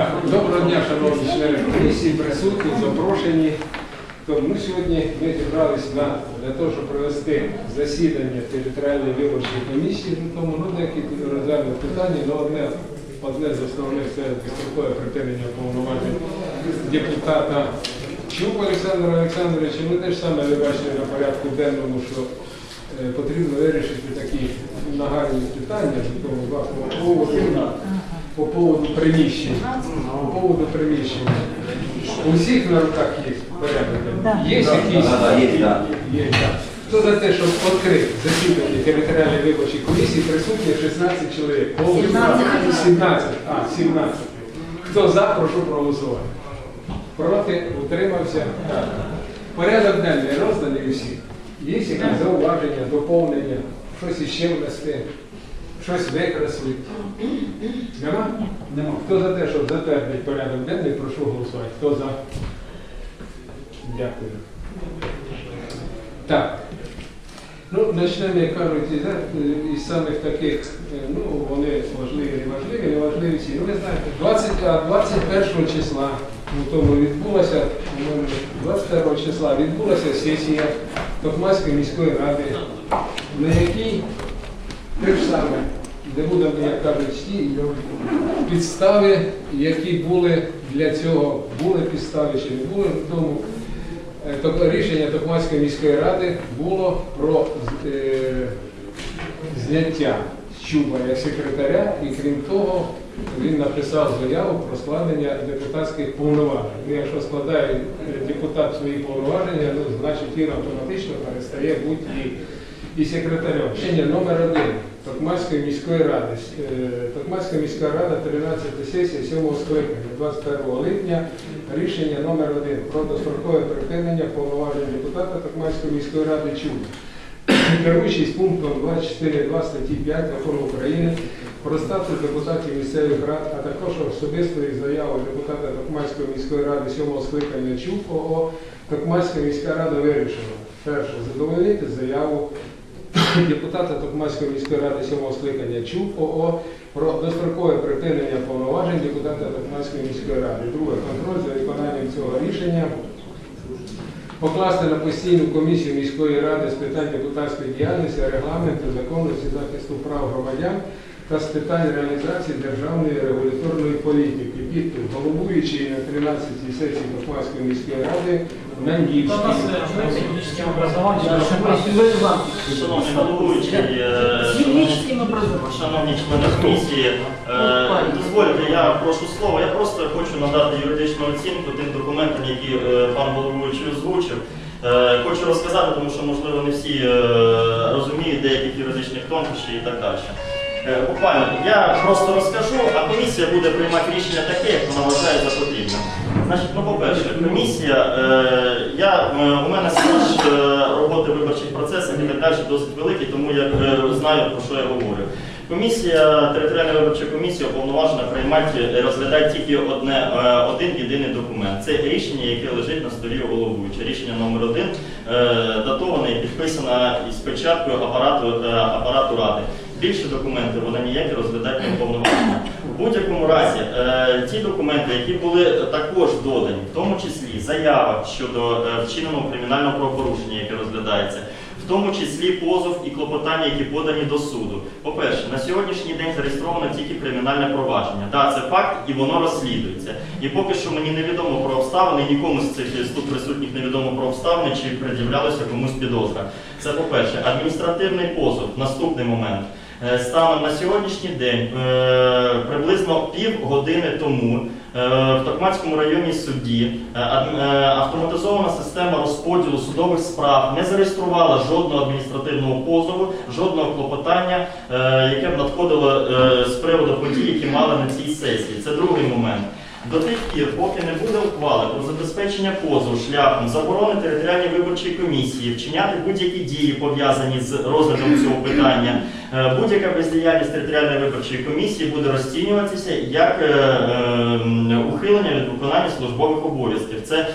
Доброго дня, шановні члени комісії, присутні, запрошені. То ми сьогодні ми зібрались на, для того, щоб провести засідання територіальної виборчої комісії. Ну, Тому ну, деякі розглянуть питання, але одне, одне з основних це дострокове припинення повноважень депутата Чуба Олександра Олександровича. Ми теж саме ви бачили на порядку денному, що е, потрібно вирішити такі нагальні питання тому вашому поводу по поводу приміщення. По поводу приміщення. У всіх на руках є порядок. Є якісь? Да, да, є, так. Хто за те, щоб відкрити засідання територіальної виборчої комісії, присутні 16 чоловік. Повний склад. 17. А, 17. Хто за, прошу проголосувати. Проти, утримався. Так. Порядок денний розданий усіх. Є якісь зауваження, доповнення, щось іще внести, щось викреслити. Нема? Нема. Хто за те, щоб затвердити порядок денний, прошу голосувати. Хто за? Дякую. Так. Ну, почнемо, як кажуть, із, із самих таких, е, ну, вони важливі, не важливі, не важливі всі. Ну, ви знаєте, 20, 21 числа, ну, тому відбулася, по-моєму, 21 числа відбулася сесія Токмацької міської ради, на якій саме, де будемо, як кажуть, підстави, які були для цього, були підстави чи не були, тому е, рішення Токмацької міської ради було про е, зняття Чуба як секретаря, і крім того, він написав заяву про складення депутатських повноважень. Ну, якщо складає депутат свої повноваження, ну, значить він автоматично перестає бути і, і секретарем. Рішення номер один Токмацької міської ради. Е, Токмацька міська рада, 13 сесія 7 скликання, 21 липня. Рішення номер один про дострокове припинення повноважень депутата Токмацької міської ради Чуба. Керуючись пунктом 24.2 статті 5 закону України про статус депутатів місцевих рад, а також особистої заяви депутата Токмацької міської ради 7 скликання ЧУП ОО, Токмацька міська рада вирішила перше задовольнити заяву депутата Токмацької міської ради 7 скликання ЧУП ОО про дострокове припинення повноважень депутата Токмацької міської ради. Друге, контроль за виконанням цього рішення покласти на постійну комісію міської ради з питань депутатської діяльності, регламенту, законності, захисту прав громадян та з питань реалізації державної регуляторної політики. Підпис головуючий на 13-й сесії Токмацької міської ради Шановні члени комісії, е, дозвольте, я прошу слово. Я просто хочу надати юридичну оцінку тим документам, які е, пан головуючий озвучив. Е, Хочу розказати, тому що, можливо, не всі розуміють деяких юридичних тонкощів і так далі. Е, Буквально, я просто розкажу, а комісія буде приймати рішення таке, як вона вважає за потрібне. Значить, ну, по-перше, комісія, е, я, е, у мене стаж е, роботи виборчих процесах і так далі досить великий, тому я е, знаю, про що я говорю. Комісія, територіальна виборча комісія уповноважена приймати, е, розглядати тільки одне, е, один єдиний документ. Це рішення, яке лежить на столі головуючого. Рішення номер один е, датоване і підписане із печаткою апарату, апарату ради. Більше документи вона ніякі розглядати не уповноважена. У будь-якому разі, е, ті документи, які були також додані, в тому числі заява щодо е, вчиненого кримінального правопорушення, яке розглядається, в тому числі позов і клопотання, які подані до суду. По-перше, на сьогоднішній день зареєстровано тільки кримінальне провадження. Так, це факт, і воно розслідується. І поки що мені невідомо про обставини, нікому з цих тут присутніх невідомо про обставини, чи пред'являлося комусь підозра. Це по-перше, адміністративний позов. Наступний момент. Е, Станом на сьогоднішній день, е, приблизно пів години тому, е, в Токмацькому районній суді автоматизована система розподілу судових справ не зареєструвала жодного адміністративного позову, жодного клопотання, яке б надходило з приводу подій, які мали на цій сесії. Це другий момент. До тих пір, поки не буде ухвали про забезпечення позову шляхом заборони територіальній виборчій комісії вчиняти будь-які дії пов'язані з розглядом цього питання, Будь-яка бездіяльність територіальної виборчої комісії буде розцінюватися як е, е, ухилення від виконання службових обов'язків. Це е,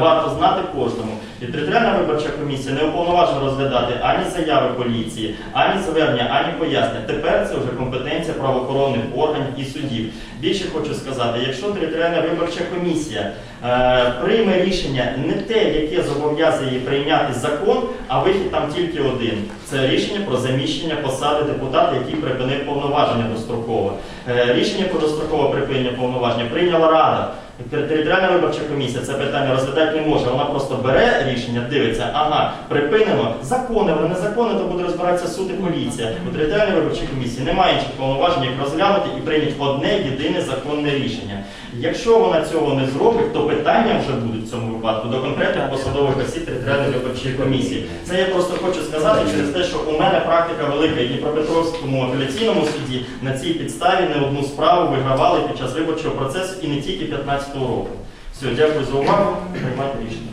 варто знати кожному. І територіальна виборча комісія не уповноважена розглядати ані заяви поліції, ані звернення, ані пояснення. Тепер це вже компетенція правоохоронних органів і судів. Більше хочу сказати, якщо територіальна виборча комісія е, прийме рішення не те, яке зобов'язує її прийняти закон, а вихід там тільки один. Це рішення про заміщення посади депутата, який припинив повноваження достроково. Е, рішення про дострокове припинення повноваження прийняла Рада. Територіальна виборча комісія це питання розглядати не може. Вона просто бере рішення, дивиться, ага, припинено, законне, незаконне, то буде розбиратися суд і поліція. У територіальній виборчій комісії немає інших повноважень, як розглянути і прийняти одне єдине законне рішення. Якщо вона цього не зробить, то питання вже будуть в цьому випадку до конкретних посадових осіб територіальної виборчої комісії. Це я просто хочу сказати через те, що у мене практика велика і в Дніпропетровському апеляційному суді на цій підставі не одну справу вигравали під час виборчого процесу і не тільки 15-го року. Все, дякую за увагу. Приймайте рішення.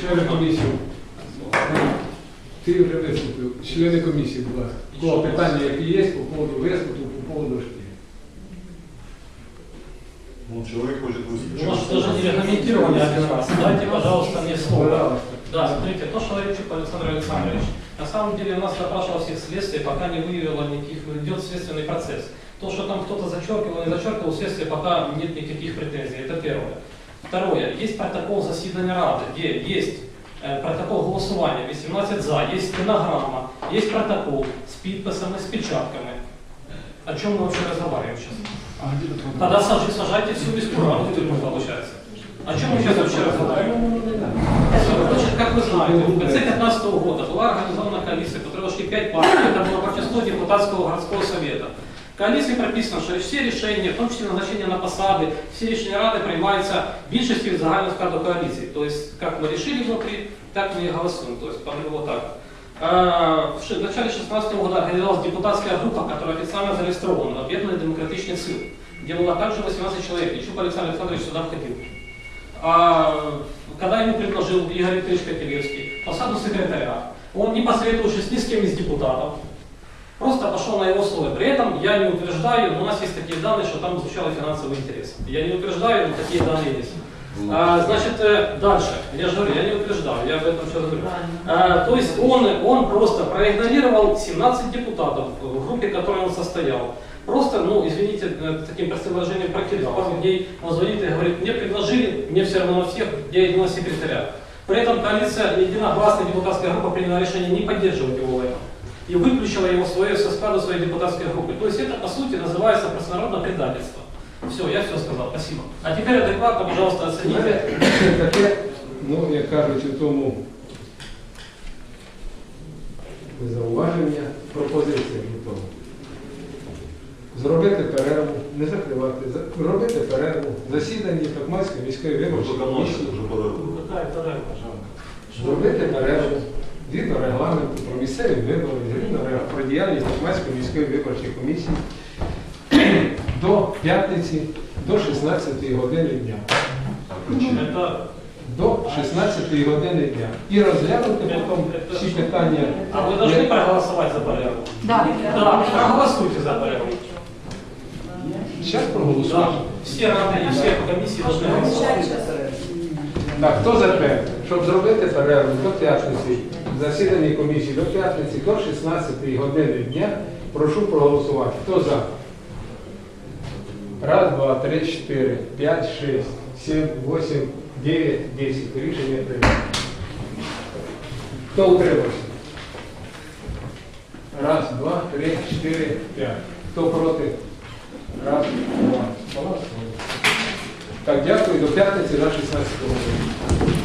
Члени комісії. Ти вже виступив. Члени комісії, будь ласка. У Кого питання, які є по поводу виступу, по поводу шкіл? Ну, человек хочет выступить. У нас даже не регламентировали один раз. Дайте, пожалуйста, мне слово. Пожалуйста. Да, смотрите, то, что говорит Чук Александр Александрович, на самом деле у нас допрашивал всех следствий, пока не выявило никаких, идет следственный процесс. То, что там кто-то зачеркивал, не зачеркивал, следствие пока нет никаких претензий. Это первое. Второе. Есть протокол заседания Рады, где есть э, протокол голосования, 18 за, есть стенограмма, есть протокол с подписами, с печатками. О чем мы вообще разговариваем сейчас? Тогда сажи- сажайте всю бескураву в тюрьму, получается. О чем мы сейчас вообще разговариваем? Значит, как вы знаете, в конце 2015 года была организована коалиция, в которой вошли пять партий, это было большинство депутатского городского совета. В коалиции прописано, что все решения, в том числе назначение на посады, все решения Рады принимаются більшістю від загального складу коалиции. То есть, как мы решили внутри, так мы и голосуем. То есть, по-моему, вот так. Э, В ш- в начале 2016 года организовалась депутатская группа, которая официально зарегистрирована, Объединенные демократичные силы, где было также 18 человек. И Чуп Александр Александрович сюда входил. А, когда ему предложил Игорь Викторович Котелевский посаду секретаря, он не посоветовавшись ни с кем из депутатов, просто пошел на его слово. При этом я не утверждаю, но у нас есть такие данные, что там звучало финансовый интерес. Я не утверждаю, но такие данные есть. А, значит, э, дальше. Я же говорю, я не утверждаю, я об этом сейчас говорю. А, то есть он, он просто проигнорировал 17 депутатов в группе, в которой он состоял. Просто, ну, извините, э, таким выражением, прокидал. Пару дней он звонит и говорит, мне предложили, мне все равно на всех, я иду на секретаря. При этом коалиция, единогласная депутатская группа приняла решение не поддерживать его в этом. И выключила его свое, со склада своей депутатской группы. То есть это, по сути, называется простонародное предательство. Все, я все сказал, спасибо. А теперь адекватно, пожалуйста, оцените. Це таке, ну, як кажуть, у тому зауваження, пропозиція до того. Зробити перерву, не закривати, за- робити перерву в засіданні Токмацької міської виборчої Только ночью комісії. уже подорву. Какая вторая, Зробити перерву згідно регламенту про місцеві вибори, згідно ре- про діяльність Токмацької міської виборчої комісії до п'ятниці, до 16 години дня. Это До 16 години дня. І розглянути потім всі питання. А вы должны проголосовать за порядок? Да. Да, проголосуйте за порядок. Зараз проголосуємо. Да. Все рады и все комиссии должны голосовать. Так, хто за те, щоб зробити перерву до п'ятниці, Засідання комісії до п'ятниці, до 16 години дня, прошу проголосувати. Хто за? Раз, два, три, чотири, п'ять, шість, сім, вісім, дев'ять, десять. Рішення прийнято. Хто утримався? Раз, два, три, чотири, п'ять. Хто проти? Раз, два. Так, дякую. До п'ятниці на 16 годину.